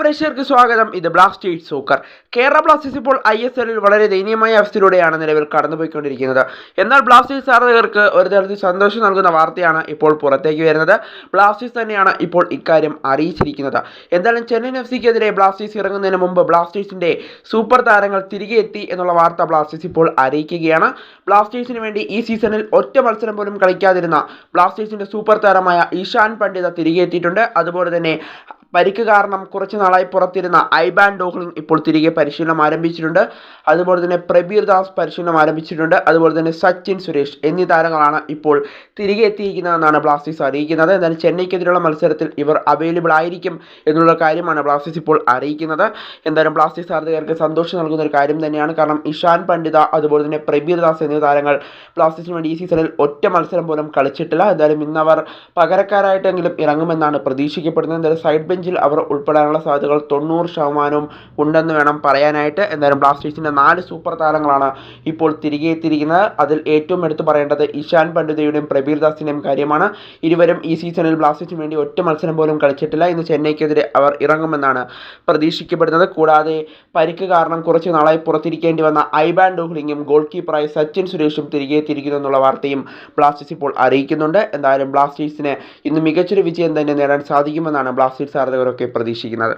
പ്രേക്ഷകർക്ക് സ്വാഗതം. ഇത് ബ്ലാസ്റ്റേഴ്സ് സൂക്കർ കേരള ബ്ലാസ്റ്റേഴ്സ് ഇപ്പോൾ ഐ എസ് എല്ലിൽ വളരെ ദയനീയമായ അവസ്ഥയിലൂടെയാണ് നിലവിൽ കടന്നുപോയിക്കൊണ്ടിരിക്കുന്നത്. എന്നാൽ ബ്ലാസ്റ്റേഴ്സ് ആരാധകർക്ക് ഒരു തരത്തിൽ സന്തോഷം നൽകുന്ന വാർത്തയാണ് ഇപ്പോൾ പുറത്തേക്ക് വരുന്നത്. ബ്ലാസ്റ്റേഴ്സ് തന്നെയാണ് ഇപ്പോൾ ഇക്കാര്യം അറിയിച്ചിരിക്കുന്നത്. എന്തായാലും ചെന്നൈയിൻ എഫ് സിക്കെതിരെ ബ്ലാസ്റ്റേഴ്സ് ഇറങ്ങുന്നതിന് മുമ്പ് ബ്ലാസ്റ്റേഴ്സിന്റെ സൂപ്പർ താരങ്ങൾ തിരികെ എത്തി എന്നുള്ള വാർത്ത ബ്ലാസ്റ്റേഴ്സ് ഇപ്പോൾ അറിയിക്കുകയാണ്. ബ്ലാസ്റ്റേഴ്സിന് വേണ്ടി ഈ സീസണിൽ ഒറ്റ മത്സരം പോലും കളിക്കാതിരുന്ന ബ്ലാസ്റ്റേഴ്സിന്റെ സൂപ്പർ താരമായ ഈശാൻ പണ്ഡിത തിരികെ എത്തിയിട്ടുണ്ട്. അതുപോലെ തന്നെ പരിക്ക് കാരണം കുറച്ച് നാളായി പുറത്തിരുന്ന ഐബാൻ ഡോഹ്ലിംഗ് ഇപ്പോൾ തിരികെ പരിശീലനം ആരംഭിച്ചിട്ടുണ്ട്. അതുപോലെ തന്നെ പ്രബീർ ദാസ് പരിശീലനം ആരംഭിച്ചിട്ടുണ്ട്. അതുപോലെ തന്നെ സച്ചിൻ സുരേഷ് എന്നീ താരങ്ങളാണ് ഇപ്പോൾ തിരികെ എത്തിയിരിക്കുന്നതെന്നാണ് ബ്ലാസ്റ്റേഴ്സ് അറിയിക്കുന്നത്. എന്നാൽ ചെന്നൈക്കെതിരെയുള്ള മത്സരത്തിൽ ഇവർ അവൈലബിൾ ആയിരിക്കും എന്നുള്ള കാര്യമാണ് ബ്ലാസ്റ്റേഴ്സ് ഇപ്പോൾ അറിയിക്കുന്നത്. എന്തായാലും ബ്ലാസ്റ്റേഴ്സ് ആരാധകർക്ക് സന്തോഷം നൽകുന്ന ഒരു കാര്യം തന്നെയാണ്. കാരണം ഇഷാൻ പണ്ഡിത അതുപോലെ തന്നെ പ്രബീർ ദാസ് എന്നീ താരങ്ങൾ ബ്ലാസ്റ്റേഴ്സിന് വേണ്ടി ഈ സീസണിൽ ഒറ്റ മത്സരം പോലും കളിച്ചിട്ടില്ല. എന്തായാലും ഇന്നവർ പകരക്കാരായിട്ടെങ്കിലും ഇറങ്ങുമെന്നാണ് പ്രതീക്ഷിക്കപ്പെടുന്നത്. എന്തായാലും സൈഡ് ബെഞ്ചിൽ അവർ ഉൾപ്പെടാനുള്ള സാധ്യതകൾ തൊണ്ണൂറ് ശതമാനവും ഉണ്ടെന്ന് വേണം പറയാനായിട്ട്. എന്തായാലും ബ്ലാസ്റ്റേഴ്സിന്റെ നാല് സൂപ്പർ താരങ്ങളാണ് ഇപ്പോൾ തിരികെ എത്തിയിരിക്കുന്നത്. അതിൽ ഏറ്റവും എടുത്തു പറയേണ്ടത് ഇഷാൻ പണ്ഡിതയുടെയും പ്രബീർ ദാസിന്റെയും കാര്യമാണ്. ഇരുവരും ഈ സീസണിൽ ബ്ലാസ്റ്റേഴ്സിന് വേണ്ടി ഒറ്റ മത്സരം പോലും കളിച്ചിട്ടില്ല. ഇന്ന് ചെന്നൈക്കെതിരെ അവർ ഇറങ്ങുമെന്നാണ് പ്രതീക്ഷിക്കപ്പെടുന്നത്. കൂടാതെ പരിക്ക് കാരണം കുറച്ച് നാളായി പുറത്തിരിക്കേണ്ടി വന്ന ഐബാൻ ഡോഹ്ലിങ്ങും ഗോൾ കീപ്പറായ സച്ചിൻ സുരേഷും തിരികെ എത്തിയിരിക്കുന്നു എന്നുള്ള വാർത്തയും ബ്ലാസ്റ്റേഴ്സ് ഇപ്പോൾ അറിയിക്കുന്നുണ്ട്. എന്തായാലും ബ്ലാസ്റ്റേഴ്സിന് ഇന്ന് മികച്ചൊരു വിജയം തന്നെ നേടാൻ സാധിക്കുമെന്നാണ് Blasters ആരാധകരൊക്കെ പ്രതീക്ഷിക്കുന്നത്